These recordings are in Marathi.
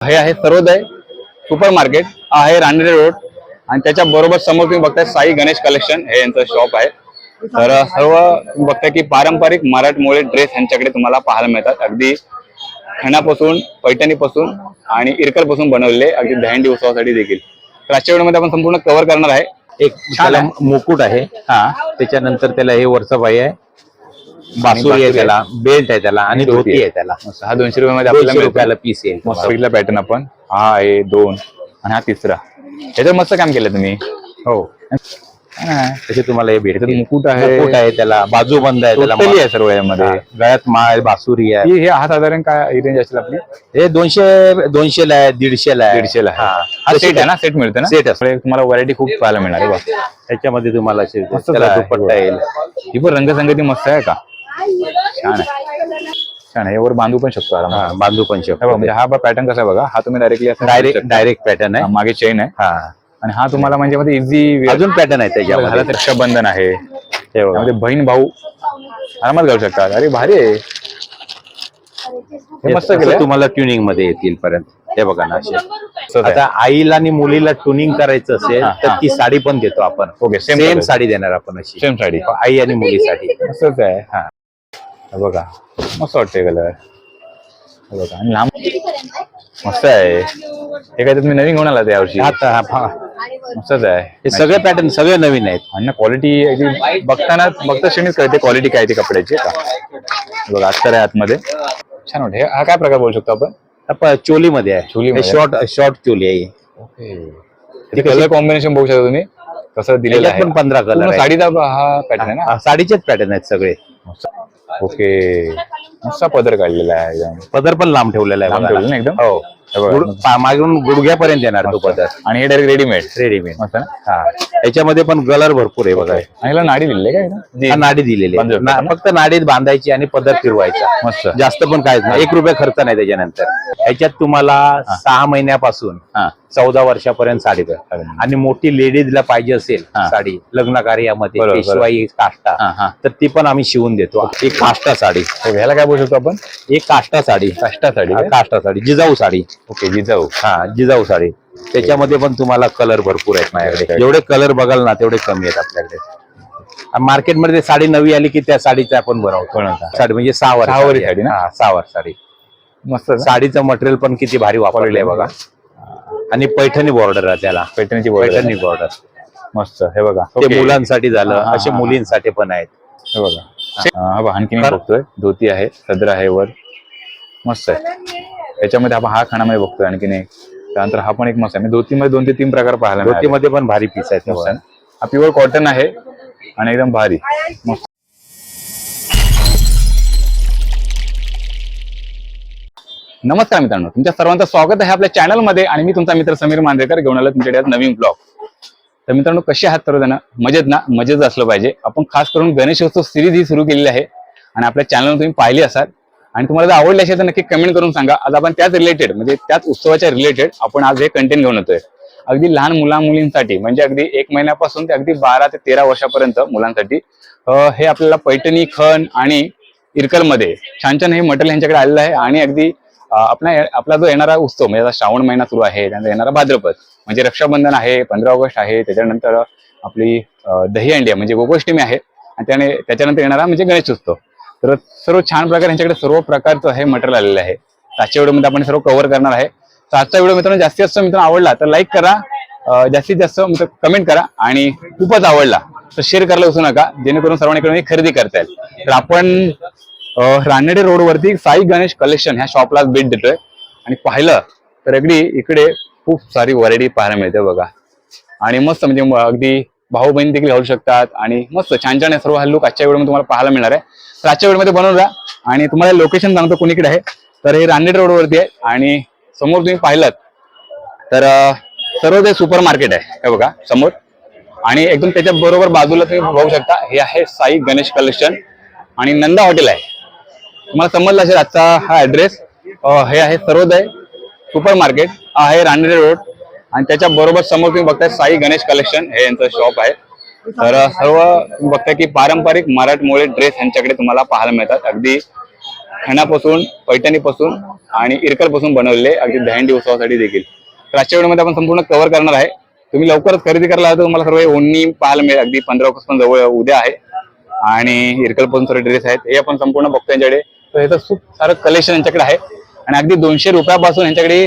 हे आहे सर्वोदय सुपर मार्केट. आहे रानडे रोड. आणि त्याच्या बरोबर समोर तुम्ही बघताय साई गणेश कलेक्शन हे यांचं शॉप आहे. तर सर्व तुम्ही बघताय की पारंपरिक मराठमोळे ड्रेस यांच्याकडे तुम्हाला पाहायला मिळतात. अगदी खणापासून पैठणीपासून आणि इरकलपासून बनवलेले अगदी दहंडी उत्सवासाठी देखील. तर आजच्या व्हिडिओमध्ये आपण संपूर्ण कव्हर करणार आहे. एक मुकुट आहे. हा. त्याच्यानंतर त्याला हे वरचं बाई आहे. बासुरी आहे त्याला बेल्ट आहे त्याला आणि धोती आहे. त्याला. हा दोनशे रुपयामध्ये आपल्याला दोनशे मिळतो. रुपयाला पीस येईल मस्त. बघितला पॅटर्न आपण. हा आहे दोन. आणि हा तिसरा. याच्यात मस्त काम केलं तुम्ही. हो. हा. तसे तुम्हाला हे त्याच्यात मुकुट आहे. मुकुट आहे त्याला. बाजू बंद आहे त्याला. आहे सर्व यामध्ये. हा, गळ्यात माळ बासुरी आहे. ही हे साधारण काय रेंज असेल आपली? हे दोनशे दोनशे ला आहे दीडशे ला आहे. दीडशे ला हा. हा सेट आहे ना? सेट मिळतं ना? असतो. त्यामुळे तुम्हाला व्हरायटी खूप पाहायला मिळणार आहे बघ. त्याच्यामध्ये तुम्हाला असे. दुपट्टा येईल. ही पण रंगसंगती मस्त आहे का? छान आहे. छान आहे. यावर बांधू पण शकतो हा, आरामात बांधू पण हे बघ, म्हणजे हा पॅटर्न कसा आहे बघा. हा तुम्ही डायरेक्टली डायरेक्ट डायरेक्ट पॅटर्न आहे. मागे चेन आहे. हा. आणि हा तुम्हाला म्हणजे मध्ये इझी अजून पॅटर्न आहे त्याच्यामध्ये झाला रक्षाबंधन आहे. हे बघा. त्यामध्ये बहीण भाऊ आरामात घालू शकतात अरे भारी आहे. हे मस्त असं केलं तुम्हाला ट्युनिंगमध्ये येतील पर्यंत हे बघा ना असे. आता आईला आणि मुलीला ट्युनिंग करायचं असेल हा, तर हा. ती साडी पण देतो आपण. ओके सेम साडी देणार आपण अशी. सेम साडी. आई आणि मुलीसाठी. मस्तच आहे. हे. बघा मस्त वाटते कलर बघा आणि लांब मस्त आहे. हे काय तुम्ही नवीन घेऊन आला यावर्षी आता हा, हा. मस्तच आहे. हे सगळे पॅटर्न सगळे नवीन आहेत. आणि क्वालिटी बघताना बघता क्षणीच कळते क्वालिटी काय ती कपड्याची. का बघा अस्तर आहे आतमध्ये. छान वाटते हा काय प्रकार बोलू शकतो आपण? आपण चोलीमध्ये आहे. चोलीमध्ये? शॉर्ट शॉर्ट चोली आहे. ही. ओके कलर कॉम्बिनेशन बघू शकता तुम्ही? कसं दिलेलं याच्यात आहे. पण पंधरा कलर पूर्ण आहे. साडीचा हा पॅटर्न आहे ना? हा, साडीचेच पॅटर्न आहेत सगळे. ओके मस्त पदर काढलेला आहे एकदम. पदर पण लांब ठेवलेला आहे लांब बघा. ना. ठेवलेलं ना एकदम? हो. हे. बघा. गुड- पा- मागून गुडघ्यापर्यंत येणार तो पदर. आणि हे डायरेक्ट रेडीमेड रेडीमेड मस्त ना? हा. याच्यामध्ये पण कलर भरपूर आहे बघा. आणि ह्याला नाडी दिलेली आहे का हा, इथं? नाडी दिलेली आहे. बांधून ना- फक्त नाडीत बांधायची आणि पदर फिरवायचा. मस्त. जास्त पण काहीच नाही. एक रुपये खर्च नाही त्याच्यानंतर. ह्याच्यात तुम्हाला सहा महिन्यापासून हा. चौदा वर्षापर्यंत साडी आणि मोठी लेडीजला पाहिजे असेल. साडी लग्न कार्यामध्ये पेशवाई काष्टा तर ती पण आम्ही शिवून देतो. एक काष्टा साडी. ह्याला काय बोलू शकतो आपण? एक काष्टा साडी. काष्टा साडी? काष्टा साडी. जिजाऊ साडी. ओके जिजाऊ. हा जिजाऊ साडी. त्याच्यामध्ये पण तुम्हाला कलर भरपूर आहेत माझ्याकडे. जेवढे कलर बघाल ना तेवढे कमी आहेत आपल्याकडे. मार्केटमध्ये साडी नवी आली की त्या साडीचा आपण बनवतो. साडी म्हणजे सहा साडी. ना? सहा साडी. मस्त? साडीचं मटेरियल पण किती भारी वापरलेलं आहे बघा. आणि पैठणी बॉर्डर आहे त्याला. पैठणीची पैठणी. बॉर्डर मस्त हे बघा. ते. मुलांसाठी झालं हा, हा, असे हा. मुलींसाठी पण आहेत. हे बघा. हा. हा बघा, आणखी मी बघतोय. धोती आहे सदर आहे वर. मस्त आहे. त्याच्यामध्ये आपण हा खाण्यामध्ये बघतोय आणखीन एक. त्यानंतर हा पण एक मस्त आहे. धोतीमध्ये दोन ते तीन प्रकार पाहायला मिळाले. धोतीमध्ये पण भारी पीस आहेत. मस्त आहे. ना? हा प्युअर कॉटन आहे आणि एकदम भारी. मस्त. नमस्कार मित्रांनो तुमच्या सर्वांचं स्वागत आहे आपल्या चॅनलमध्ये आणि मी तुमचा मित्र समीर मांजरेकर घेऊन आलो तुमच्याकडे आज नवीन ब्लॉग तर मित्रांनो कसे आहात सर्वजण मजेत ना? मजेत असलं पाहिजे. आपण खास करून गणेशोत्सव सिरीज ही सुरू केलेली आहे आणि आपल्या चॅनलवर तुम्ही पाहिली असाल. आणि तुम्हाला जर आवडली असेल तर नक्की कमेंट करून सांगा. आज आपण त्याच रिलेटेड म्हणजे त्याच उत्सवाच्या रिलेटेड आपण आज हे कंटेंट घेऊन येतोय. अगदी लहान मुला मुलींसाठी म्हणजे अगदी एक महिन्यापासून ते अगदी बारा ते तेरा वर्षापर्यंत मुलांसाठी. हे आपल्याला पैठणी खण आणि इरकलमध्ये छान छान हे मटेरियल यांच्याकडे आलेलं आहे. आणि अगदी आपला आपला जो येणारा उत्सव म्हणजे आता श्रावण महिना सुरू आहे त्यानंतर येणारा भाद्रपद म्हणजे रक्षाबंधन आहे पंधरा ऑगस्ट आहे त्याच्यानंतर आपली दही अंडी म्हणजे गोकुष्टमी आहे आणि त्याने त्याच्यानंतर येणारा म्हणजे गणेश उत्सव. तर सर्व छान प्रकारे यांच्याकडे सर्व प्रकारचं हे मटेरियल आलेलं आहे. आजच्या व्हिडिओमध्ये आपण सर्व कव्हर करणार आहे. तर आजचा व्हिडिओ मित्रांनो जास्तीत जास्त मित्रांनो आवडला तर लाईक करा जास्तीत जास्त मित्र कमेंट करा आणि खूपच आवडला तर शेअर करायला विसरू नका जेणेकरून सर्वांकडून खरेदी करता येईल. तर आपण रानडे रोड वरती साई गणेश कलेक्शन ह्या शॉपला भेट देतोय. आणि पाहिलं तर अगदी इकडे खूप सारी व्हरायटी पाहायला मिळते बघा. आणि मस्त म्हणजे अगदी भाऊ बहीण देखील घालू शकतात आणि मस्त छान छान सर्व हा लुक आजच्या वेळेमध्ये तुम्हाला पाहायला मिळणार आहे. तर आजच्या वेळेमध्ये बनवून राहा आणि तुम्हाला लोकेशन सांगतो कोणीकडे आहे. तर हे रानडे रोडवरती आहे. आणि समोर तुम्ही पाहिलं तर सर्व ते सुपर मार्केट आहे. हे बघा समोर. आणि एकदम त्याच्या बरोबर बाजूला तुम्ही बघू शकता. हे आहे साई गणेश कलेक्शन आणि नंदा हॉटेल आहे. तुम्हाला समजलं असेल आजचा हा ऍड्रेस हे आहे सर्वोदय सुपर मार्केट आहे रानडे रोड. आणि त्याच्या बरोबर समोर तुम्ही बघताय साई गणेश कलेक्शन हे यांचं शॉप आहे. तर सर्व तुम्ही बघताय की पारंपरिक मराठमोळे ड्रेस यांच्याकडे तुम्हाला पाहायला मिळतात. अगदी खणापासून पैठणीपासून आणि इरकलपासून बनवलेले अगदी दहंडी उत्सवासाठी देखील. तर आजच्या वेळेमध्ये आपण संपूर्ण कव्हर करणार आहे. तुम्ही लवकरच खरेदी करायला तर तुम्हाला सर्व हे ओढणी पाहायला मिळेल. अगदी पंधरा ऑगस्ट पण जवळ उद्या आहे. आणि इरकलपासून सर्व ड्रेस आहेत. हे आपण संपूर्ण बघतो यांच्याकडे. तर ह्याचं खूप सारं कलेक्शन यांच्याकडे आहे. आणि अगदी दोनशे रुपयापासून यांच्याकडे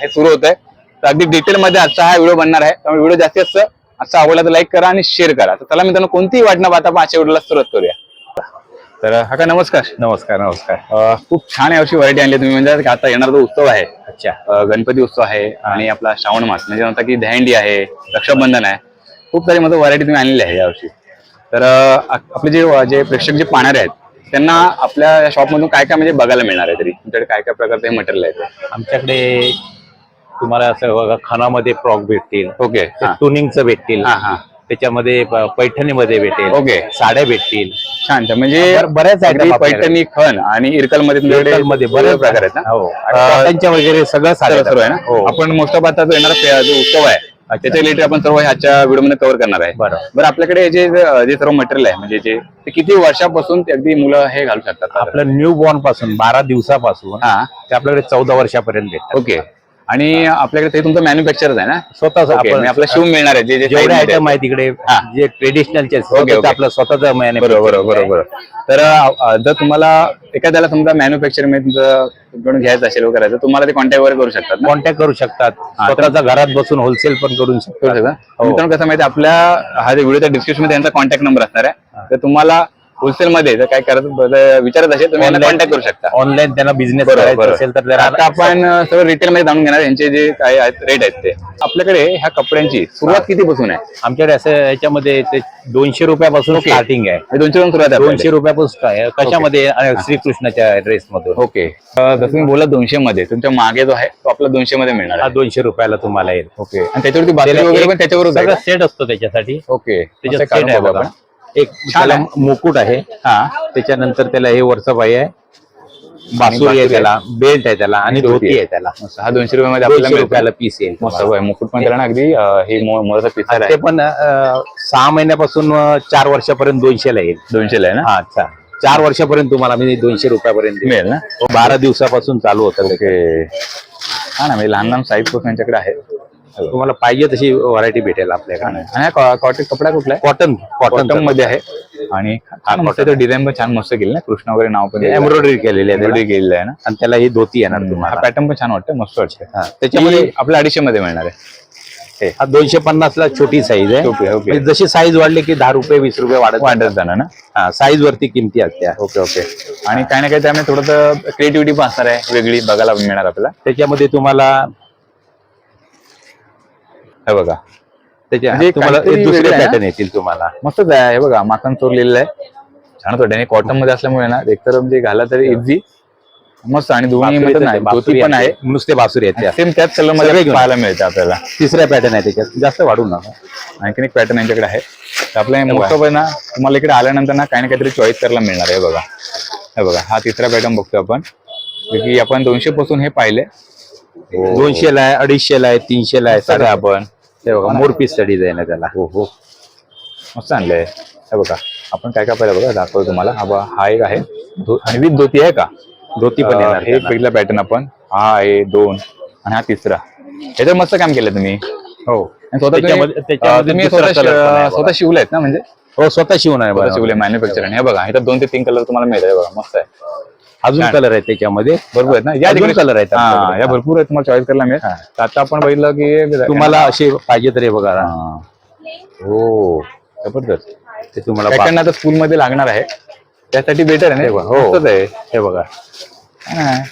हे सुरू होत आहे तर अगदी डिटेलमध्ये आजचा हा व्हिडिओ बनणार आहे. त्यामुळे व्हिडिओ जास्तीत जास्त आजचा आवडला तर लाईक करा आणि शेअर करा. तर चला मित्रांनो कोणतीही वाट न पाहता आपण आजच्या व्हिडिओला सुरुवात करूया. तर हा का नमस्कार नमस्कार. नमस्कार खूप छान यावर्षी व्हरायटी आणली तुम्ही. म्हणजे आता येणारा जो उत्सव आहे अच्छा. गणपती उत्सव आहे आणि आपला श्रावण मास. म्हणजे म्हणता की दहंडी आहे रक्षाबंधन आहे. खूप सारी मध्ये व्हरायटी तुम्ही आणलेली आहे यावर्षी तर आपले जे जे प्रेक्षक जे पाहणारे आहेत त्यांना आपल्या शॉपमधून काय काय म्हणजे बघायला मिळणार आहे तरी? तुमच्याकडे काय काय प्रकारचे मटेरियल आहे ते? आमच्याकडे तुम्हाला असं बघा खणामध्ये फ्रॉक भेटतील. ओके हा. टुनिंगचं भेटतील. हा हा. त्याच्यामध्ये प- पैठणीमध्ये भेटेल. ओके. साड्या भेटतील. छान छान. म्हणजे बर- बऱ्याच item अगदी आपल्याकडे. पैठणी खण आणि इरकलमध्ये मध्ये बरेच प्रकार आहेत ना? हो. आणि अं, कॉटनच्या वगैरे सगळं साड्या सर्व सर्व आहे ना? हो. आपण मोस्ट ऑफ आता जो येणारा जो उत्सव आहे त्याच्या रिलेटेड आपण सर्व आजच्या व्हिडिओमध्ये कव्हर करणार आहे. बरं. बरं आपल्याकडे हे जे जे सर्व मटेरियल आहे म्हणजे जे ते किती वर्षापासून ते अगदी मुलं हे घालू शकतात? आपलं न्यू बॉर्नपासून बारा दिवसापासून हा. ते आपल्याकडे चौदा वर्षापर्यंत ओके. आणि आपल्याकडे ते तुमचं मॅन्युफॅक्चरच आहे ना? स्वतःच म्हणजे आपलं शिवून मिळणार आहे जे जे जेवढे मध्ये. आयटम आहे तिकडे हा. जे ट्रेडिशनलचे. आपलं स्वतःच बरोबर बरोबर बरोबर. तर अ, जर तुम्हाला एखाद्याला समजा मॅन्युफॅक्चरिंगमध्ये तुमचं तुमच्याकडून घ्यायचं असेल वगैरे तर तुम्हाला ते कॉन्टॅक्ट वगैरे करू शकतात ना? कॉन्टॅक्ट करू शकतात. तर- स्वतःच्या घरात बसून होलसेल पण करू करू शकतात शकता? हो. मित्रांनो कसं माहिती आपल्या हा जे व्हिडिओच्या डिस्क्रिप्शनमध्ये त्यांचा कॉन्टॅक्ट नंबर असणार आहे. तर तुम्हाला होलसेल मध्ये जर काय करत विचारत असेल तुम्ही कॉन्टॅक्ट करू शकता. ऑनलाईन त्यांना बिझनेस बरोबर, करायचा बरोबर. असेल तर जरा आता आपण सगळं रिटेल मध्ये जाणून घेणार. यांचे जे काय रेट आहेत ते. आपल्याकडे ह्या कपड्यांची सुरुवात कितीपासून आहे? आमच्याकडे असं याच्यामध्ये ते दोनशे रुपयापासून. स्टार्टिंग आहे. हे दोनशे दोन सुरुवात आहे दोनशे रुपयापासून start आहे. कशामध्ये? श्रीकृष्णाच्या ड्रेस मधून ओके जसं तुम्ही बोला दोनशे मध्ये तुमच्या मागे जो आहे तो आपला दोनशे मध्ये मिळणार हा आहे. दोनशे रुपयाला तुम्हाला येईल. ओके. आणि त्याच्यावरती त्याला वगैरे पण त्याच्यावरच आहे सेट असतो त्याच्यासाठी? ओके. त्याच्यात सेट आहे बघू. एक त्याला. मुकुट आहे. हा. त्याच्यानंतर त्याला हे वरचं बाई आहे. बासुरी आहे त्याला. बेल्ट आहे त्याला. आणि धोती आहे. त्याला. हा दोनशे रुपये मध्ये आपल्याला पीस येईल मस्त. मुकुट पण त्याला ना अगदी. अं, हे मोराचा पिसार ते आहे. पण अं, सहा महिन्यापासून अं, चार वर्षापर्यंत दोनशे ला येईल. दोनशे ला आहे ना? हा अच्छा. चार वर्षापर्यंत तुम्हाला म्हणजे दोनशे रुपयापर्यंत येईल. मिळेल ना? बारा दिवसापासून चालू होतं ते. ओके. हा ना म्हणजे लहान लहान साईजपासून यांच्याकडे आहे तुम्हाला पाहिजे तशी व्हरायटी भेटेल आपल्याकडे. आणि हा कॉटन कपडा कुठला आहे? कॉटन कॉटन कॉटनमध्ये आहे. आणि मस्त डिझाईन पण छान मस्त केली ना कृष्ण वगैरे नाव पण एम्ब्रॉयडरी केलेली आहे. एम्ब्रॉयडरी केलेलं आहे ना. आणि त्याला ही धोती येणार हा तुम्हाला. पॅटर्न पण छान वाटतं मस्त वाटतं हा, त्याच्यामध्ये आपल्या अडीचशे मध्ये मिळणार आहे. हा दोनशे पन्नास ला छोटी साईज आहे. म्हणजे जशी साईज वाढली की दहा रुपये वीस रुपये वाढत वाढत जाणार ना? हा साईज वरती किमती असत्या ओके ओके. आणि काही ना काही त्यामुळे थोडंसं क्रिएटिव्हिटी पण असणार आहे. वेगळी बघायला मिळणार आपल्याला. त्याच्यामध्ये तुम्हाला हे बघा. त्याच्या म्हणजे तुम्हाला काहीतरी दुसरे वेगळं आहे. ना? पॅटर्न येतील तुम्हाला. मस्तच आहे हे बघा माखन चोर लिहिलेलं आहे. छान वाटतं. आणि कॉटनमध्ये असल्यामुळे ना एकतर म्हणजे घाला तरी इझी मस्त आणि दोन्ही बासुरी मध्ये येते, नाही बासुरी धोती पण आहे. येते. नुसते बासुरी आहेत त्या सेम त्याच कलर सगळे मध्ये घेऊन पाहायला मिळते आपल्याला. तिसऱ्या पॅटर्न आहे त्याच्यात. जास्त वाढू नका. आणखीन एक पॅटर्न यांच्याकडे आहे. तर आपल्या ऑफ ना तुम्हाला इकडे आल्यानंतर ना काही ना काहीतरी चॉईस करायला मिळणार आहे हे बघा. हे बघा हा तिसरा पॅटर्न बघतो आपण. की आपण दोनशे पासून हे पाहिले. दोनशे ला आहे अडीचशे ला आहे तीनशे ला आहे साडे आपण. ते बघा मोरपीस डिझाईन आहे त्याला हो हो. मस्त आणलंय. हे बघा आपण काय काय पाहिलं बघा दाखवतो तुम्हाला. हा बघा हा एक आहे. धो- आणि विथ धोती आहे का? धोती पण येणार हे एक. पहिला पॅटर्न आपण. हा आहे दोन आणि हा तिसरा. ह्याच्यात मस्त काम केलं तुम्ही. हो. आणि स्वतः तुम्ही त्याच्यामध्ये- अं, त्याच्यामध्ये तुम्ही दुसरा स्वतः color पण आहे श- स्वतः ना म्हणजे? हो स्वतः शिवून आहे बघा. शिवले मॅन्युफॅक्चर हे बघा इथं दोन ते तीन कलर तुम्हाला मिळतात हे बघा मस्त आहे. अजून. कलर आहे त्याच्यामध्ये आहेत ना या अजून तिकडे- color आहेत हा. या भरपूर आहेत तुम्हाला चॉईस करायला मिळेल हा. तर आता आपण बघितलं की तुम्हाला असे पाहिजे तरी बघा हा. हो जबरदस्त ते तुम्हाला पॅटर्न आता स्कूल मध्ये लागणार आहे त्यासाठी बेटर आहे ना हो. मस्तच आहे हे बघा हा.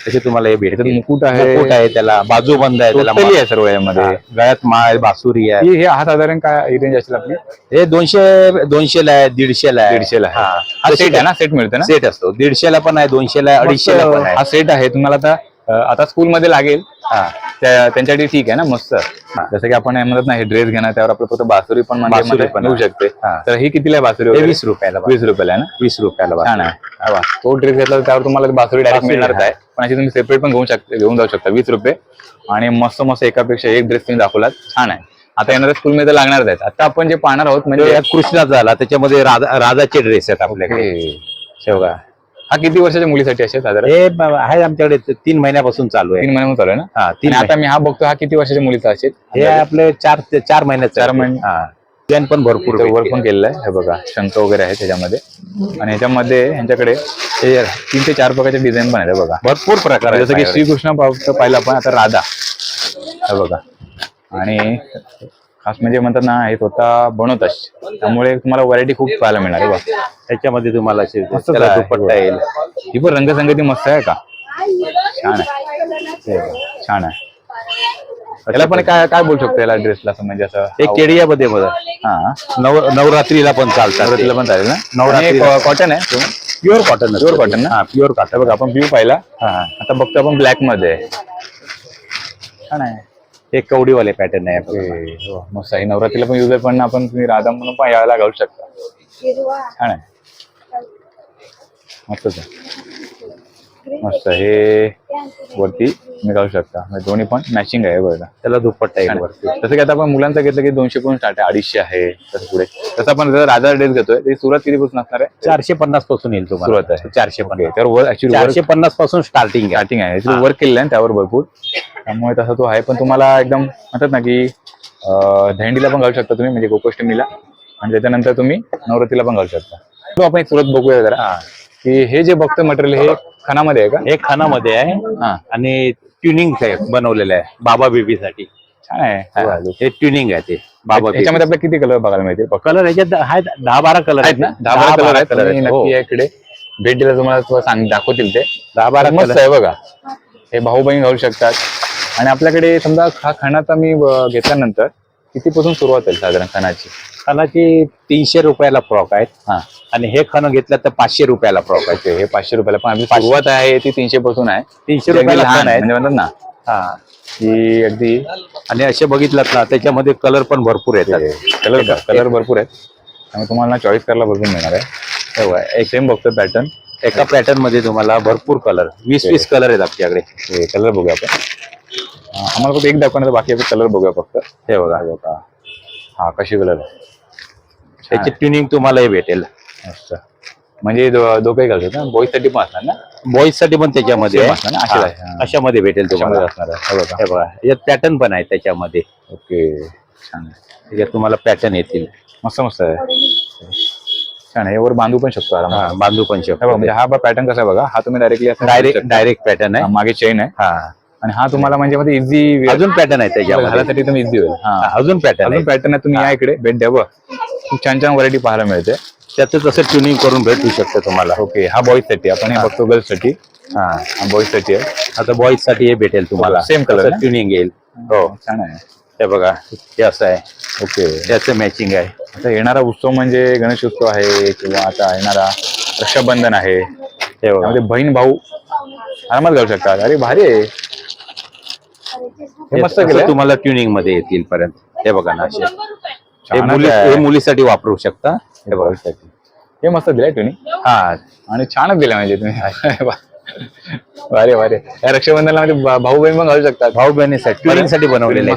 तसे तुम्हाला हे त्याच्यात मुकुट आहे. मुकुट आहे त्याला बाजू बंद आहे त्याला आहे सर्व यामध्ये. गळ्यात माळ बासुरी आहे. ही हे साधारण काय रेंज असेल आपली? हे दोनशे दोनशे ला आहे दीडशे ला आहे. दीडशे ला हा. हा सेट आहे ना? सेट मिळतं ना? सेट असतो. दीडशे ला पण आहे दोनशे ला अडीचशे ला पण हा सेट आहे. तुम्हाला आता आता स्कूल मध्ये लागेल. हा. त्यांच्यासाठी ठीक आहे ना मस्त. जसं की आपण म्हणत ना हे ड्रेस घेणार त्यावर आपलं फक्त बासुरी पण म्हणजे बासुरी मध्ये पण मिळू आहे. शकते. हा. तर ही कितीला आहे बासुरी? वीस रुपयाला वीस रुपयाला ना? वीस रुपयाला. छान आहे. तो ड्रेस घेतला त्यावर तुम्हाला बासुरी डायरेक्ट हा. आहे पण अशी तुम्ही सेपरेट पण घेऊन शकता घेऊन जाऊ शकता वीस रुपये. आणि मस्त मस्त एकापेक्षा एक ड्रेस तुम्ही दाखवलात. छान आहे. आता येणाऱ्या स्कूल मध्ये लागणारच आहेत आता आपण जे पाहणार आहोत म्हणजे म्हणजे कृष्णाचा झाला त्याच्यामध्ये राजाचे ड्रेस आहेत आपल्याकडे. हे हे किती वर्षाच्या मुलीसाठी असेल साधारण? हे ब- आहे आमच्याकडे ते तीन महिन्यापासून चालू आहे. तीन महिन्यामध्ये चालू आहे ना? हा तीन आणि आता मी हा बघतो हा किती वर्षाच्या मुलीचा असेल? हे आपले चार ते चार महिन्यात चार महिने. डिझाईन पण भरपूर वर भेटतील. पण केलेलं. आहे हे बघा शंख वगैरे आहे त्याच्यामध्ये. आणि ह्याच्यामध्ये यांच्याकडे हे तीन ते चार प्रकारचे डिझाईन पण आहेत हे बघा. भरपूर प्रकार आहेत जसं की. श्रीकृष्ण पाहिलं आपण आता राधा. हे बघा. आणि खास म्हणजे म्हणतात ना हे स्वतः बनवतात त्यामुळे तुम्हाला व्हरायटी खूप पाहायला मिळणार आहे बघा. त्याच्यामध्ये तुम्हाला मस्त त्याला आहे. दुपट्टा येईल. ही पण रंगसंगती मस्त आहे का? छान आहे. छान आहे. याला पण काय काय बोलू शकतो याला ड्रेसला असं म्हणजे असं हे केडियामध्ये बघा. हा. नव नवरात्रीला पण चालतात नवरात्रीला पण चालेल ना? नवरात्रीला. कॉटन आहे. प्युअर कॉटन Pure cotton ना? हा प्युअर कॉटन बघा आपण ब्ल्यू पाहिला. हा आता बघतो आपण ब्लॅकमध्ये. आहे. छान आहे. हे कवडीवाले पॅटर्न आहे आपलं. हे, मस्त आहे. नवरात्रीला पण युज आहे पण आपण तुम्ही राधा म्हणून पण यायला घालू शकता. छान आहे. मस्तच आहे. मस्त. हे वरती तुम्ही घालू शकता. म्हणजे दोन्ही पण मॅचिंग आहे बघा. त्याला दुपट्टा येईल छान वरती. जसं की आता आपण मुलांचं घेतलं की दोनशे पासून स्टार्ट आहे. अडीचशे आहे. तसं पुढे. तसं आपण जर राजा ड्रेस घेतोय ते सुरुवात कितीपासून असणार आहे? चारशे पन्नासपासून येईल तुम्हाला. सुरुवात आहे. चारशे पन्नास. तर वर ऍक्च्युली चारशे पन्नासपासून स्टार्टिंग आहे. स्टार्टिंग आहे. वर्क केलेलं आहे त्यावर भरपूर. त्यामुळे तसा तो आहे. पण तुम्हाला एकदम म्हणतात ना की दहंडीला पण घालू शकता तुम्ही म्हणजे गोकुष्टमीला आणि त्याच्यानंतर तुम्ही नवरात्रीला पण घालू शकता. तो आपण एक सुरत बघूया जरा. की हे जे बघतो मटेरियल हे खणामध्ये आहे का? हे खानामध्ये आहे हा. आणि ट्युनिंग बनवलेलं आहे बाबा बेबीसाठी. छान आहे. हे. ट्युनिंग आहे ते बाबा याच्यामध्ये आपल्याला किती कलर बघायला मिळतील? कलर याच्यात आहेत दहा बारा कलर आहेत ना? दहा बारा कलर आहेत. तुम्ही हो. नक्की या इकडे भेट दिला तुम्हाला थोडं सांग दाखवतील ते. दहा बारा मस्त कलर आहे बघा. हे भाऊ बहीण घालू शकतात. आणि आपल्याकडे समजा हा खणाचा मी अं, घेतल्यानंतर कितीपासून सुरुवात आहे साधारण खणाची खानाची तीनशे रुपयाला फ्रॉक आहेत. हा. आणि हे खाणं घेतलं तर पाचशे रुपयाला फ्रॉक आहे. ओके हे पाचशे रुपयाला पण आपली सुरुवात आहे ती तीनशे पासून आहे. तीनशे अगदी रुपयाला लहान खण आहेत. म्हणजे म्हणतात ना. हा. की अगदी आणि असे बघितलात ना त्याच्यामध्ये कलर पण भरपूर येतात. कलर कलर भरपूर आहेत. त्यामुळे तुम्हाला चॉईस करायला भरपूर मिळणार आहे. एक सेम बघतो पॅटर्न एका पॅटर्नमध्ये तुम्हाला भरपूर कलर वीस वीस कलर आहेत आपल्याकडे. हे कलर बघूया आपण. आम्हाला फक्त एक दाखवणार बाकी आपण कलर बघूया फक्त. हे बघा बघा. हा कशी कलर त्याची ट्युनिंग तुम्हाला हे भेटेल. म्हणजे दो- दोघंही घालतात ना? बॉईजसाठी पण असणार ना? बॉईजसाठी पण त्याच्यामध्ये. आहे. आहे, हा. अशामध्ये भेटेल तुम्हाला. असणार आहे. बघा. याच्यात पॅटर्न पण आहे त्याच्यामध्ये. ओके. छान आहे. त्याच्यात तुम्हाला पॅटर्न येतील. मस्त मस्त आहे. छान आहे. यावर बांधू पण शकतो आरामात. बांधू पण हे बघा शकतो म्हणजे हा पॅटर्न कसा आहे बघा. हा तुम्ही डायरेक्टली डायरेक्ट डायरेक्ट पॅटर्न आहे. मागे चेन आहे. हा. आणि हा तुम्हाला म्हणजे मध्ये इझी अजून पॅटर्न आहे त्याच्यामध्ये. घालासाठी तुम्ही इझी होईल. हा हा, अजून पॅटर्न अजून पॅटर्न आहे. तुम्ही या इकडे. भेट द्या बघ. खूप छान छान व्हरायटी पाहायला मिळते. त्याचं तसं ट्युनिंग करून भेटू शकतं तुम्हाला. ओके हा बॉईजसाठी. आपण हे बघतो गर्ल्ससाठी. हा. हा बॉईजसाठी आहे. आता बॉईजसाठी हे भेटेल तुम्हाला. Same color ना? ट्युनिंग येईल. हो. छान आहे. हे बघा हे असं आहे. ओके त्याचं मॅचिंग आहे. आता येणारा उत्सव म्हणजे गणेश उत्सव आहे किंवा आता येणारा रक्षाबंधन आहे. हे बघा. त्यामध्ये बहीण भाऊ आरामात घालू शकतात. अरे भारी आहे. हे मस्त केलं तुम्हाला ट्युनिंगमध्ये येतील पर्यंत हे बघा ना असे. हे मुली. हे मुलीसाठी वापरू शकता. हे बघा. हे मस्त दिलंय तुम्ही हा. आणि छानच दिलं म्हणजे तुम्ही. भारी भारी. या रक्षाबंधनला म्हणजे भाऊ बहीण पण घालू शकतात. भाऊ बहिणीसाठी. साठी बनवलेले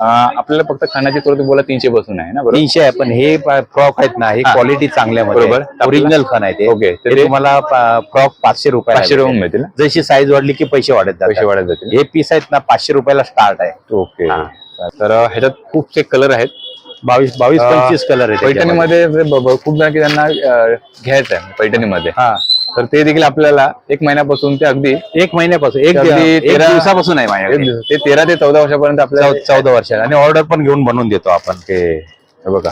आपल्याला फक्त खाण्याची तुरंत बोला तीनशे पासून आहे ना बरोबर? तीनशे आहे पण हे फ्रॉक आहेत ना हे. क्वालिटी चांगल्यामध्ये बरोबर. ओरिजिनल खण आहे ते. ओके. ते तुम्हाला फ्रॉक पाचशे रुपये पाचशे रुपये मिळतील जशी साईज वाढली की पैसे वाढत पैसे वाढत जातील. हे पीस आहेत ना पाचशे रुपयाला स्टार्ट आहे. ओके. तर ह्याच्यात खूपसे कलर आहेत. बावीस बावीस पंचवीस कलर आहे त्याच्यामध्ये. पैठणीमध्ये खूप जण की त्यांना घ्यायचं आहे पैठणीमध्ये. हा. तर ते देखील आपल्याला एक महिन्यापासून ते अगदी एक महिन्यापासून एक अगदी एक तेरा- दिवसापासून आहे माझ्याकडे. ते तेरा ते चौदा वर्षापर्यंत आपल्याला चौदा वर्ष आणि ऑर्डर पण घेऊन बनवून देतो आपण हे बघा.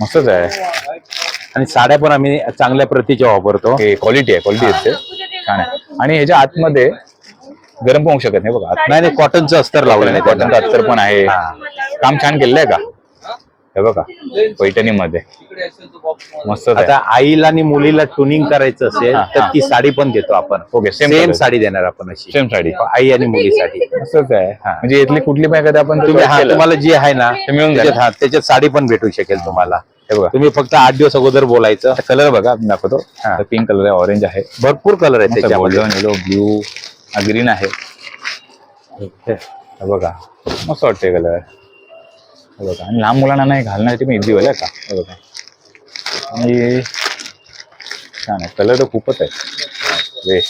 मस्तच आहे. आणि साड्या पण आम्ही चांगल्या प्रतीच्या वापरतो. क्वालिटी आहे क्वालिटी असते छान आहे. आणि ह्याच्या आतमध्ये गरम पण होऊ शकत नाही बघा. आत- नाही नाही कॉटनचं अस्तर लावलेलं आहे कॉटनचं. अस्तर पण आहे. हा. काम छान केलेलं आहे का? हे बघा पैठणीमध्ये. मस्त आता आईला आणि मुलीला ट्युनिंग करायचं असेल तर. ती साडी पण देतो आपण. ओके सेम साडी देणार आपण अशी. सेम साडी. आई आणि मुलीसाठी. मस्तच आहे. हा. म्हणजे इथली कुठली पण एखादी आपण हा तुम्हाला जी आहे ना मिळून. त्याच्यात हा, त्याच्यात साडी पण भेटू शकेल तुम्हाला. हे बघा. तुम्ही फक्त आठ दिवस अगोदर बोलायचं. कलर बघा दाखवतो. पिंक कलर आहे ऑरेंज आहे. भरपूर कलर आहे येलो ब्ल्यू ग्रीन आहे. बघा. मस्त वाटते कलर बघा आणि लहान मुलांना नाही घालण्यासाठी पण इझी होईल का? हे बघा. आणि छान आहे. कलर तर खूपच आहे. रे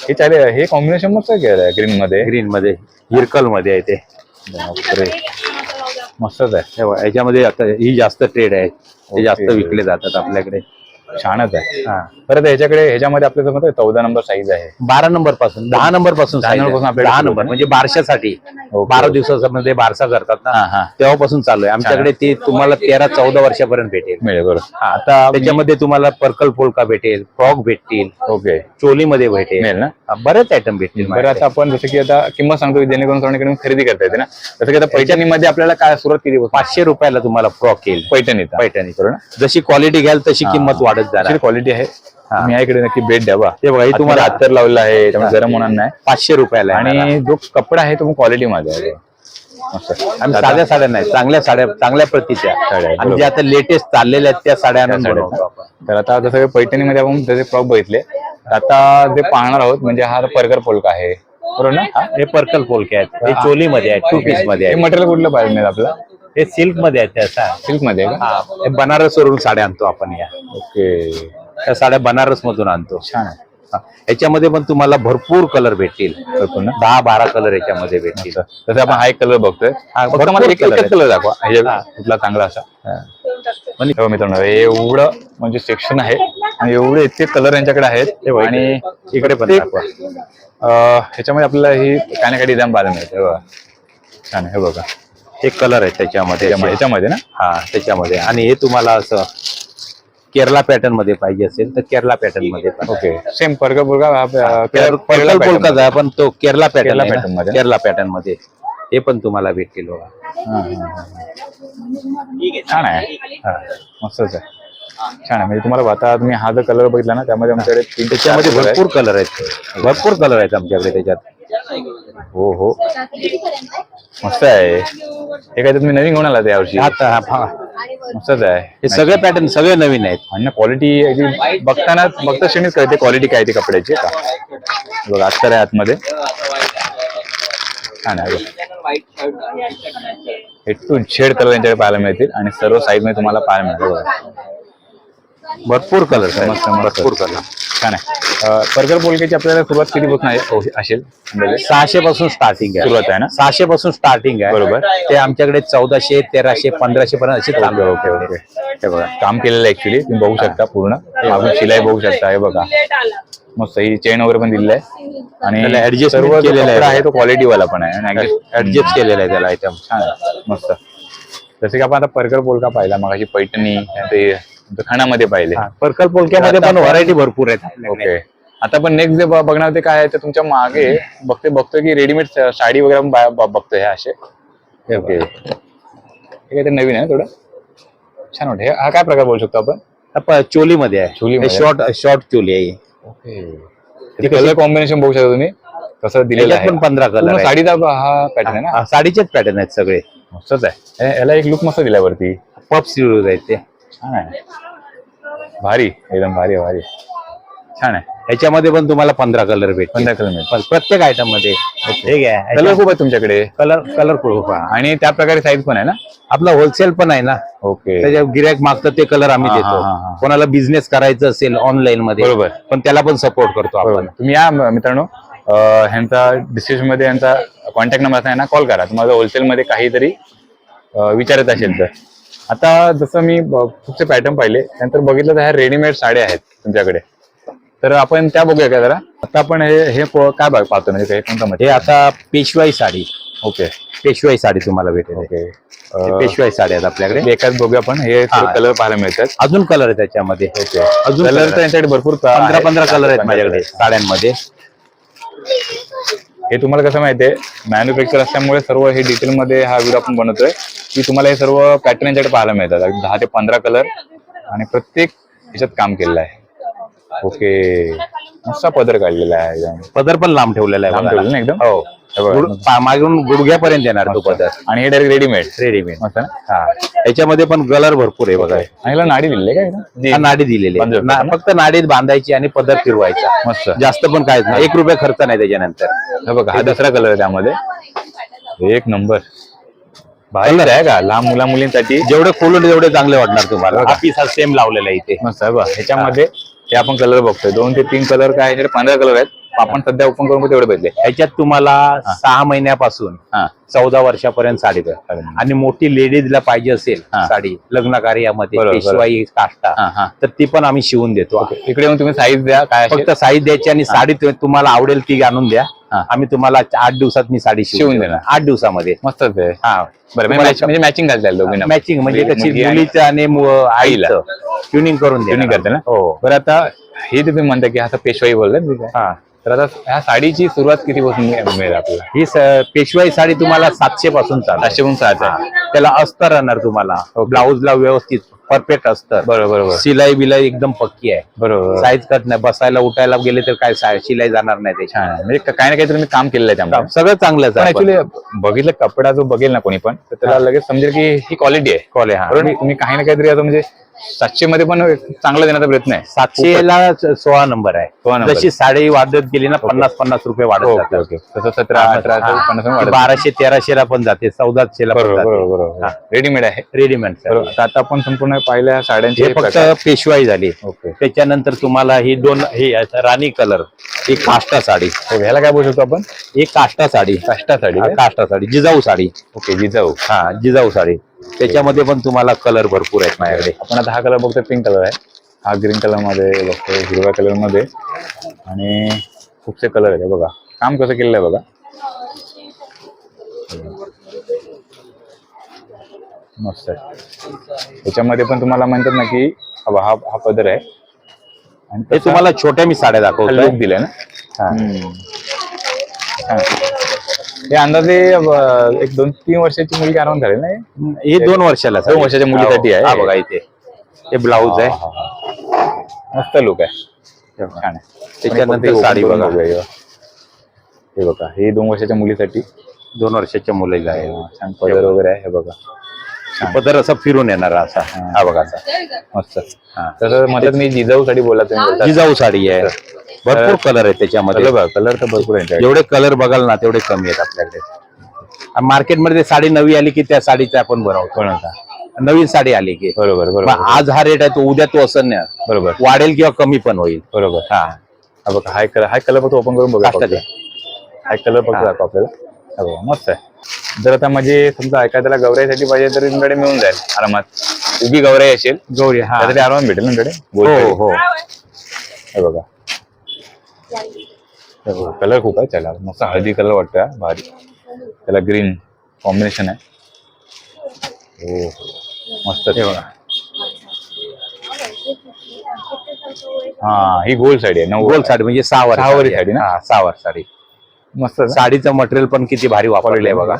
हे चालेल हे कॉम्बिनेशन मस्त केलं ग्रीन मध्ये? ग्रीन मध्ये. हिरकलमध्ये आहे ते. बापरे. मस्तच आहे. हे याच्यामध्ये आता ही जास्त ट्रेड आहे. ते जास्त. विकले जातात आपल्याकडे. छानच आहे. हा. परत ह्याच्याकडे ह्याच्यामध्ये आपल्याला चौदा नंबर साईज आहे. बारा नंबरपासून दहा नंबरपासून दहा नंबर. म्हणजे बारशासाठी. बारा दिवसामध्ये बारसा करतात ना? हा हा. तेव्हापासून चालू आहे. आमच्याकडे ते तुम्हाला तेरा चौदा वर्षापर्यंत भेटेल. हा, आता त्याच्यामध्ये तुम्हाला पर्कल पोलका भेटेल फ्रॉक भेटतील ओके. चोलीमध्ये भेटेल. मिळेल ना? बरेच आयटम भेटतील बरं आता आपण जसं की आता किंमत सांगतो की जेणेकरून सोन्याकडून खरेदी करता येते ना? जसं की आता पैठणीमध्ये आपल्याला काय सुरुवात किती बसून पाचशे रुपयाला तुम्हाला फ्रॉक येईल. पैठणीचा. पैठणी बरोबर जशी क्वालिटी घ्याल तशी किंमत वाढत जाणार. क्वालिटी आहे. मी इकडे नक्की भेट द्यावा. हे बघा, हे तुम्हाला अत्तर लावलेलं आहे त्यामुळे गरम होणार नाही. पाचशे रुपयाला आहे आणि जो कपडा आहे तो क्वालिटी मध्ये आहे. आम्ही साध्या साड्या नाही चांगल्या साड्या चांगल्या प्रतीच्या. साड्या आहेत, आणि ज्या आता लेटेस्ट चाललेल्या आहेत त्या साड्या तर आता जसं पैठणीमध्ये आपण त्याचे फ्रॉक बघितले. आता जे पाहणार आहोत म्हणजे हा परकर पोलका आहे. बरोबर ना? हा, पर्कल पोलके आहेत. हे. चोलीमध्ये आहेत टू पीसमध्ये हे मटेरियल कुठलं पाहिजे आपलं हे सिल्कमध्ये आहेत त्या सिल्कमध्ये आहे का? हा. हे बनारस वरून साड्या आणतो आपण या. ओके. त्या साड्या बनारस मधून आणतो. छान आहे. हा, याच्यामध्ये पण तुम्हाला भरपूर कलर भेटतील. भरपूर ना दहा बारा कलर याच्यामध्ये भेटतील. जसं आपण हा एक कलर बघतोय. हा, फक्त भरपूर मला एक color एकच आहेत. कलर दाखवा. कुठला चांगला असा. मित्रांनो हे एवढं म्हणजे सेक्शन आहे. आणि एवढे इतके कलर यांच्याकडे आहेत. आणि इकडे पण दाखवा. अं, ह्याच्यामध्ये आपल्याला ही काय ना काय डिझाईन पाहायला मिळते. हे बघा. छान आहे, हे बघा. हे कलर आहेत त्याच्यामध्ये. ह्याच्यामध्ये ह्याच्यामध्ये ना? हा त्याच्यामध्ये. आणि हे तुम्हाला असं केरला पॅटर्नमध्ये पाहिजे असेल तर केरला पॅटर्नमध्ये आहे. ओके. सेम हा, पोलकाच आहे पण तो केरला पॅटर्न केरला आहे pattern ना. मध्ये. केरला पॅटर्नमध्ये. हे पण तुम्हाला भेटतील बघा. हा, हा, हा. छान आहे. हा. मस्तच आहे. छान आहे. म्हणजे तुम्हाला आता तुम्ही हा जो कलर बघितला ना त्यामध्ये आमच्याकडे त्याच्यामध्ये. भरपूर कलर आहेत. भरपूर कलर आहेत आमच्याकडे त्याच्यात. हो हो. मस्त आहे. हे काय तुम्ही नवीन घेऊन आला यावर्षी आता हा-. मस्तच आहे. हे सगळे पॅटर्न सगळे नवीन आहेत. आणि क्वालिटी बघताना बघता श्रेणीच कळते क्वालिटी काय ती कपड्याची. का बघा अस्तर आहे आतमध्ये. छान आहे हे टू झेड कलर यांच्याकडे पाहायला मिळतील आणि सर्व साईजमध्ये तुम्हाला पाहायला मिळतील. बघा भरपूर कलर मस्त. भरपूर कलर छान आहे. पर्कर पोलकेची आपल्याला सुरुवात किती पासून आहे? हो, असेल. अंदाजे? सहाशे पासून स्टार्टिंग आहे. सुरुवात आहे ना? सहाशे पासून स्टार्टिंग आहे. बरोबर. ते आमच्याकडे चौदाशे तेराशे पंधराशे पर्यंत असे आहे. Okay okay. हे बघा काम केलेलं ऍक्च्युली तुम्ही बघू शकता पूर्ण. मागून शिलाई बघू शकता. हे बघा. मस्त ही चेन वगैरे पण दिलेली आहे. आणि जो केलेलं आहे. तो क्वालिटी वाला पण आहे. ऍडजस्ट केलेलं आहे त्याला आयटम छान मस्त. जसे की आपण आता परकर पोलका पाहिला मग पैठणी ते खाण्यामध्ये पाहिले. पर्कल पोलक्यामध्ये पण व्हरायटी भरपूर आहेत. ओके. आता पण नेक्स्ट जे बघणार ते काय आहे तर तुमच्या मागे बघते बघतोय की रेडीमेड साडी वगैरे बघतोय हे असे. ओके. हे काहीतरी नवीन आहे थोडं. छान वाटतं. हे- काय प्रकार बोलू शकतो आपण? आपण चोलीमध्ये आहे. चोलीमध्ये? शॉर्ट शॉर्ट चोली आहे ही. ओके. कलर कॉम्बिनेशन बघू शकता तुम्ही. कसं दिलेलं आहे. पण पंधरा कलर साडीचा हा पॅटर्न आहे ना? साडीचेच पॅटर्न आहेत सगळे. मस्तच आहे. याला एक लुक मस्त दिलाय वरती. पप आहेत ते. छान आहे. भारी एकदम भारी भारी. छान आहे. ह्याच्यामध्ये पण तुम्हाला पंधरा कलर भेटतील. पंधरा कलर पण प्रत्येक आयटममध्ये. ठीक आहे कलर खूप आहे तुमच्याकडे. कलर कलर खूप आहे. आणि त्या प्रकारे साईज पण आहे ना? आपला होलसेल पण आहे ना. ओके त्याच्या गिरायक मागतं ते कलर आम्ही देतो. कोणाला बिझनेस करायचं असेल ऑनलाईन मध्ये बरोबर. पण त्याला पण सपोर्ट करतो आपण. तुम्ही या मित्रांनो. ह्यांचा डिस्क्रिप्शनमध्ये यांचा कॉन्टॅक्ट नंबर आहे ना कॉल करा. तुम्हाला होलसेल मध्ये काहीतरी विचारत असेल तर. आता जसं मी खूपसे पॅटर्न पाहिले त्यानंतर बघितलं तर ह्या रेडीमेड साड्या आहेत तुमच्याकडे. तर आपण त्या बघूया का जरा? आता आपण हे हे काय पाहतो म्हणजे हे हे आता पेशवाई साडी. ओके. पेशवाई साडी तुम्हाला भेटेल. ओके. पेशवाई साडी आहेत आपल्याकडे. एकाच बघूया आपण. हे. कलर पाहायला मिळतात. अजून कलर आहे त्याच्यामध्ये. ओके. अजून कलर colour तर आहे. यांच्याकडे भरपूर पंधरा. पंधरा कलर आहेत माझ्याकडे. साड्यांमध्ये. हे तुम्हाला कसं माहितीये? मॅन्युफॅक्चर असल्यामुळे सर्व हे डिटेल मध्ये हा व्हिडिओ आपण बनवतोय. की तुम्हाला हे सर्व पॅटर्न यांच्याकडे पाहायला मिळतात. दहा ते पंधरा कलर आणि प्रत्येक ह्याच्यात काम केलेलं आहे. ओके मस्त पदर काढलेला आहे पदर पण लांब ठेवलेला आहे लांब बघा. ठेवलेलं ना एकदम. हो. मागून गुडघ्यापर्यंत येणार तो पदर आणि हे डायरेक्ट रेडीमेड रेडीमेड ना? हा. याच्यामध्ये पण कलर भरपूर आहे बघा. आणि नाडी दिलेली आहे का हा एकदम? नाडी दिलेली आहे. ना- फक्त नाडीत बांधायची आणि पदर फिरवायचा. मस्त. जास्त पण काहीच नाही. एक रुपये खर्च नाही त्याच्यानंतर. हे बघा हा दुसरा कलर आहे त्यामध्ये. एक नंबर भारी आहे का? लहान मुला मुलींसाठी. जेवढे खोलून तेवढे चांगले वाटणार तुम्हाला. बघा. हा हा सेम लावलेला आहे इथे. मस्त आहे बघ. ह्याच्यामध्ये हे आपण कलर बघतोय. दोन ते तीन कलर काय ह्याच्याकडे पंधरा कलर आहेत. आपण सध्या ओपन करून तेवढे भेटले ह्याच्यात तुम्हाला सहा महिन्यापासून हा. चौदा वर्षापर्यंत साडी आणि मोठी लेडीजला पाहिजे असेल हा. साडी लग्न कार्यामध्ये बरोबर, पेशवाई काष्टा हा हा. तर ती पण आम्ही शिवून देतो. इकडे येऊन तुम्ही साईज द्या काय असेल. फक्त साडी द्यायची आणि साडी तु- तुम्हाला आवडेल ती आणून द्या. आम्ही तुम्हाला आठ दिवसात मी साडी शिवून देणार. आठ दिवसामध्ये. मस्तच आहे हा. बरं म्हणजे मॅचिंग घालता मॅचिंग म्हणजे कशी मुलीचं आणि आईचं. ट्युनिंग करून देणार. करते ना? हो. बरं आता हे तुम्ही म्हणता की आता पेशवाई बोलतात हा. तर आता ह्या साडीची सुरुवात किती पासून मिळेल आपल्याला? ही पेशवाई साडी तुम्हाला सातशे पासून चालू सातशे पासून हा. त्याला अस्तर राहणार तुम्हाला. ब्लाऊजला व्यवस्थित परफेक्ट अस्तर बरोबर शिलाई बिलाई एकदम पक्की आहे. बरोबर. साईज कट नाही. बसायला उठायला गेले तर काय शिलाई जाणार नाही त्याची. छान. म्हणजे काही ना काहीतरी तुम्ही काम केलेलं आहे त्यामध्ये. सगळं चांगलंच पण आहे ऍक्च्युली बघितलं कपडा जो बघेल ना कोणी पण तर त्याला लगेच समजेल की ही क्वालिटी आहे. हा. ना? तुम्ही काही ना काहीतरी म्हणजे सातशे मध्ये पण चांगलं देण्याचा प्रयत्न आहे. सातशे ला सोळा नंबर सोळा आहे. जशी साडी वाढत गेली ना पन्नास पन्नास रुपये वाढत ओके जातात. ओके. तसं सतरा अठरा हा. पन्नास वाढत बाराशे तेराशे ला पण जाते चौदाशे ला पण बरोबर जाते. बरोबर बरोबर. रेडीमेड आहे. रेडीमेड बरोबर. आता आता आपण संपूर्ण पाहिल्या साड्यांचे हे फक्त प्रकार. पेशवाई झाली. ओके. त्याच्यानंतर तुम्हाला ही दोन हे आहेत, राणी कलर ही काष्टा साडी. ओके, ह्याला काय बोलू शकतो आपण? ही काष्टा साडी. काष्टा साडी हा, काय? काष्टा साडी जिजाऊ साडी. ओके जिजाऊ. हा जिजाऊ साडी. त्याच्यामध्ये पण तुम्हाला कलर भरपूर आहेत माझ्याकडे. आपण आता हा कलर बघतोय पिंक कलर आहे. हा ग्रीन कलरमध्ये बघतोय हिरव्या कलरमध्ये. आणि खूपसे कलर आहेत बघा. काम कसं केलेलं आहे बघा. मस्त आहे. त्याच्यामध्ये पण तुम्हाला म्हणतात ना की हा हा पदर आहे. आणि हे तुम्हाला छोट्या मी साड्या दाखवतोय. लुक दिलाय ना? हा. हे अंदाजे अं, एक दोन तीन वर्षाची मुलगी आराम झाली ना हे? हे दोन वर्षाला दोन वर्षाच्या मुलीसाठी आहे. हा बघा इथे. हे ब्लाऊज आहे. मस्त लुक आहे. छान आहे. त्याच्यानंतर साडी open करून बघा. बघूया, हे. बघा हे दोन वर्षाच्या मुलीसाठी. दोन वर्षाच्या मुलीला आहे. छान पदर वगैरे आहे हे बघा. पदर असा फिरून येणार असा. हा. बघा असा. मस्त. हा. तसं म्हणतात मी जिजाऊ साठी बोला तुम्ही बोलता जिजाऊ साडी आहे. भरपूर कलर आहे त्याच्यामध्ये. कलर तर भरपूर आहे जेवढे कलर बघाल ना तेवढे कमी आहेत आपल्याकडे. मार्केटमध्ये साडी नवी आली की त्या साडीचा आपण बनवतो नवीन साडी आली की. बरोबर बरोबर. आज हा रेट आहे तो उद्या तो असं नाही. बरोबर. वाढेल किंवा कमी पण होईल. बरोबर. हा. बघा हाय कलर हाय कलर फक्त ओपन करून बघा. High colour. दाखव आपल्याला. मस्त आहे. जर आता म्हणजे समजा एखाद्याला गौराईसाठी पाहिजे तर तुमच्याकडे मिळून जाईल आरामात. उभी गौराई असेल गौरी हा. त्यासाठी आरामात भेटेल ना तुमच्याकडे हो हो. हे बघा. कलर खूप आहे त्याला. मस्त हळदी कलर वाटतं हा, भारी. त्याला ग्रीन कॉम्बिनेशन आहे. हो मस्त हे बघा. हा ही गोल साडी आहे नऊ गोल साडी म्हणजे सहावार सहावारी साडी ना? हा साडी मस्त? साडीचं मटेरियल पण किती भारी वापरलेलं आहे बघा.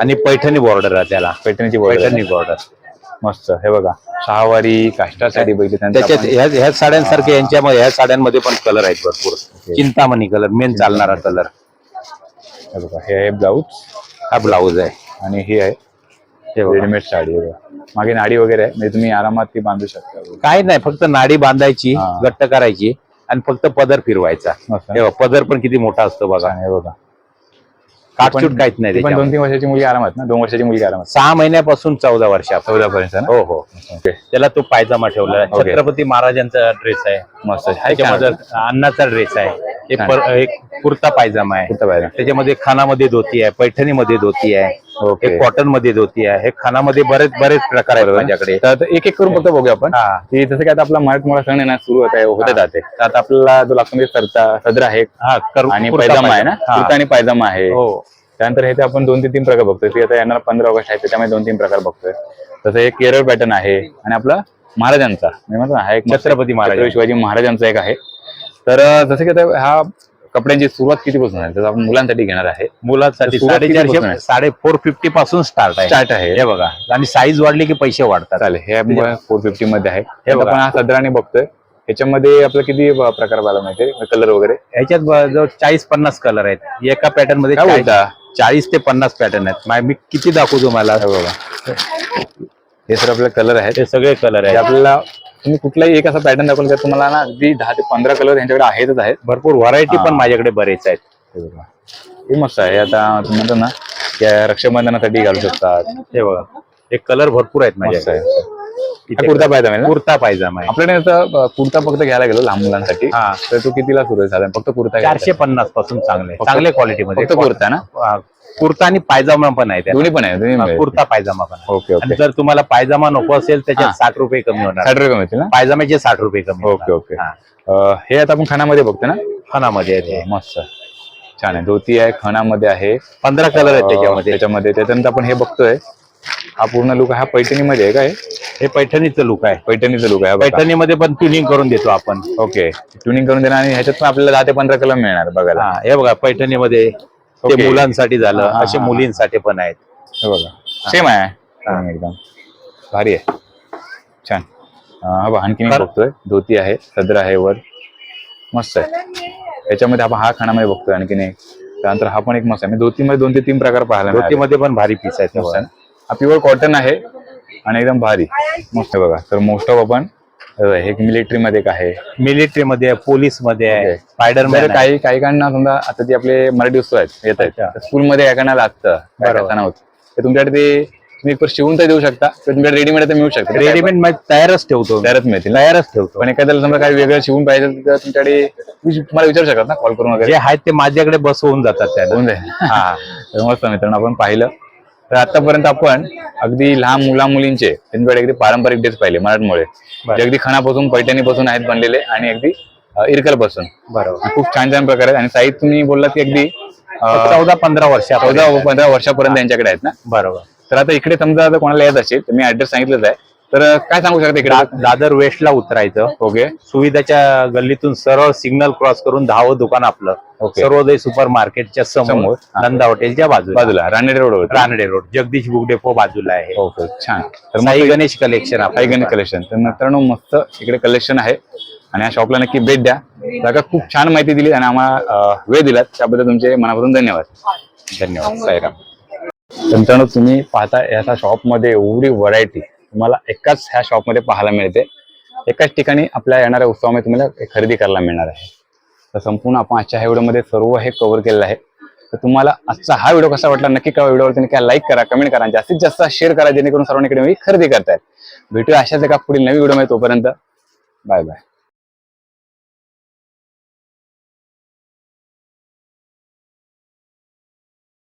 आणि पैठणी बॉर्डर आहे त्याला. पैठणीची. पैठणी बॉर्डर मस्त. हे बघा सहावारी काष्टा साडी बघितली त्यांचा त्याच्यात ह्या ह्या साड्यांसारखे यांच्यामध्ये ह्या साड्यांमध्ये पण कलर आहेत भरपूर. चिंतामणी कलर मेन चालणारा कलर हे बघा हे आहे ब्लाऊज हा ब्लाऊज आहे. आणि ही आहे हे. रेडीमेड साडी. मागे नाडी वगैरे आहे म्हणजे तुम्ही आरामात ती बांधू शकता. काय नाही फक्त नाडी बांधायची हा. घट्ट करायची आणि फक्त पदर फिरवायचा. हे पदर पण किती मोठा असतो बघा. आहे बघा. काटचूट काहीच नाही त्याच्यामध्ये. दोन तीन वर्षाची मुलगी आरामात ना? दोन वर्षाची मुलगी आरामात. सहा महिन्यापासून चौदा वर्ष चौदा पर्यंत ना? हो हो. त्याला तो पायजामा ठेवला. छत्रपती महाराजांचा ड्रेस आहे. मस्त आहे. त्याच्यामध्ये छान. अन्नाचा ड्रेस आहे एक. पर- एक कुर्ता पायजामा आहे कुर्ता पायजामा. त्याच्यामध्ये खानामध्ये धोती आहे पैठणीमध्ये धोती आहे ओके. एक कॉटनमध्ये धोती आहे हे खानामध्ये बरेच बरेच प्रकार आहेत. माझ्याकडे तर आता एक एक करून फक्त बघूया आपण हा. की जसं काय आता आपला मराठमोळा सण आहे ना सुरू होत आहे होत. जाते तर आता आपल्याला जो लागतो म्हणजे सरता सदर आहे हा कर- आणि कुर्ता पैजामा आहे ना हा. कुर्ता आणि पैजामा आहे हो त्यानंतर हे ते आपण दोन ते तीन प्रकार बघतोय की आता येणार पंधरा ऑगस्ट आहे त्याच्यामध्ये दोन तीन प्रकार बघतोय तसं हे केरळ पॅटर्न आहे आणि आपला महाराजांचा. मी म्हणतो ना हा एक छत्रपती महाराज. शिवाजी महाराजांचा एक आहे. तर जसं की आता हा कपड्यांची सुरुवात कितीपासून आहे आपण मुलांसाठी घेणार आहे. मुलांसाठी? साडेचारशे साडे फोर फिफ्टी पासून स्टार्ट आहे. स्टार्ट आहे. हे बघा. आणि साईज वाढली की पैसे वाढतात. चालेल हे फोर फिफ्टी मध्ये आहे. हे बघा. हा सदराने बघतोय. ह्याच्यामध्ये आपलं किती प्रकार पाहायला मिळते कलर वगैरे? ह्याच्यात जवळ चाळीस पन्नास कलर आहेत. एका पॅटर्नमध्ये चाळीस- ते पन्नास पॅटर्न आहेत. मा- मी किती दाखवू तुम्हाला? हे बघा. हे सर आपले कलर आहेत. हे सगळे कलर हे आहेत आपल्याला तुम्ही कुठलाही एक असा पॅटर्न दाखवला तर तुम्हाला ना अगदी दहा ते पंधरा कलर यांच्याकडे आहेतच आहेत. भरपूर व्हरायटी हा. पण माझ्याकडे बरेच आहेत. हे बघा. हे मस्त आहे. आता तुम्ही म्हणतो ना रक्षाबंधनासाठी घालू शकतात. हे बघा. एक कलर भरपूर आहेत मस्त माझ्या आहे. इथे कुर्ता पायजामा आहे ना? कुर्ता पायजामा आहे. आपल्याकडे आता कुर्ता फक्त घ्यायला गेलो लहान मुलांसाठी. हा. तर तो कितीला सुरू आहे साधारण? फक्त कुर्ता घ्यायचा. चारशे पन्नासपासून चांगले. फक्त- चांगल्या क्वालिटीमध्ये फक्त कुर्ता ना? हा, कुर्ता आणि पायजामा पण आहे त्यात. दोन्ही पण आहे दोन्ही हा, मिळेल. कुर्ता पायजामा पण आहे. ओके आणि ओके जर तुम्हाला पायजामा नको असेल हा. त्याच्यात साठ रुपये कमी होणार. साठ रुपये मिळतील ना? पायजाम्याचे साठ रुपये कमी ओके ओके. हा. अं, हे आता आपण खानामध्ये बघतो ना? खणामध्ये आहे ते. मस्त. छान आहे. धोती आहे खणामध्ये आहे. पंधरा कलर आहेत त्याच्यामध्ये. त्याच्यामध्ये. त्याच्यानंतर आपण हे बघतोय. हा पूर्ण लुक हा पैठणीमध्ये आहे काय? हे पैठणीचं लुक आहे. पैठणीचं लुक आहे बघा. पैठणीमध्ये पण ट्युनिंग करून देतो आपण. ओके ट्युनिंग करून देणार आणि ह्याच्यात पण आपल्याला दहा ते पंधरा कलर मिळणार बघायला. हा हे बघा पैठणीमध्ये मुलांसाठी झालं हा, हा, असे हा. मुलींसाठी पण आहेत. हे बघा. सेम आहे. एकदम. भारी आहे. छान. अं, हा बघा आणखीन एक खरं- बघतोय. धोती आहे सदर आहे वर. मस्त आहे. त्याच्यामध्ये आपण हा खानामध्ये बघतोय आणखीन एक. त्यानंतर हा पण एक मस्त आहे. म्हणजे धोतीमध्ये दोन ते तीन प्रकार पाहायला मिळाले. धोतीमध्ये पण भारी पीस आहेत. मस्त. आहे. ना? हा प्युअर कॉटन आहे आणि एकदम भारी. मस्त बघा. तर मोस्ट ऑफ आपण हे मिलिटरी मध्ये एक आहे. मिलिटरी मध्ये पोलीसमध्ये आहे ओके. स्पायडरमॅन तर काही काही काहींना समजा आता ते आपले मराठी उत्सव आहेत येत. आहेत स्कूलमध्ये एकांना लागतं. ते तुमच्याकडे ते तुम्ही एक शिवून तर देऊ शकता तुमच्याकडे रेडीमेड तर मिळू शकतं. रेडीमेडमध्ये तयारच ठेवतो. तयारच मिळतील? तयारच ठेवतो. पण एखाद्याला समजा काही वेगळं शिवून पाहिजे तर तुमच्याकडे तुम्ही तुम्हाला विचारू शकता ना कॉल करून वगैरे? आहेत ते माझ्याकडे बसवून जातात त्याला होऊन जाईल. हा. मस्त मित्रांनो आपण पाहिलं. तर आतापर्यंत आपण अगदी लहान मुला मुलींचे त्यांच्याकडे अगदी पारंपरिक ड्रेस पाहिले मराठमोळे. जे अगदी खणापासून पैठणीपासून आहेत बनलेले आणि अगदी इरकलपासून बरोबर. खूप छान छान प्रकार आहेत. आणि साहित्य तुम्ही बोललात की अगदी चौदा पंधरा वर्ष चौदा पंधरा वर्षापर्यंत त्यांच्याकडे आहेत ना? बरोबर. तर आता इकडे समजा आता कोणाला येत असेल तर मी ऍड्रेस सांगितलंच आहे. तर काय सांगू शकता इकडे? दादर वेस्टला उतरायचं ओके सुविधाच्या गल्लीतून सरळ सिग्नल क्रॉस करून दहावं दुकान आपलं. सर्वोदय सुपर मार्केटच्या समोर. नंदा हॉटेलच्या बाजूला. बाजूला Ranade road Ranade road Jagdish book depot बाजूला आहे. ओके छान. तर मग गणेश कलेक्शन ऐकणे कलेक्शन तर मित्रांनो मस्त इकडे कलेक्शन आहे. आणि या शॉपला नक्की भेट द्या. काका खूप छान माहिती दिली आणि आम्हाला वेळ दिलात. त्याबद्दल तुमचे मनापासून धन्यवाद. धन्यवाद. साईराम. मित्रांनो तुम्ही पाहता याचा शॉपमध्ये एवढी व्हरायटी तुम्हाला एकाच ह्या शॉपमध्ये पाहायला मिळते. एकाच ठिकाणी आपल्या येणाऱ्या उत्सवामध्ये तुम्हाला खरेदी करायला मिळणार आहे. तर संपूर्ण आपण आजच्या ह्या व्हिडिओमध्ये सर्व हे कव्हर केलेलं आहे. तर तुम्हाला आजचा हा व्हिडिओ कसा वाटला नक्की कळवा व्हिडिओवरती नक्की लाईक करा कमेंट करा आणि जास्तीत जास्त शेअर करा जेणेकरून सर्वांकडे खरेदी करतायत. भेटूया अशाच एका पुढील नवी व्हिडिओमध्ये तोपर्यंत. Bye bye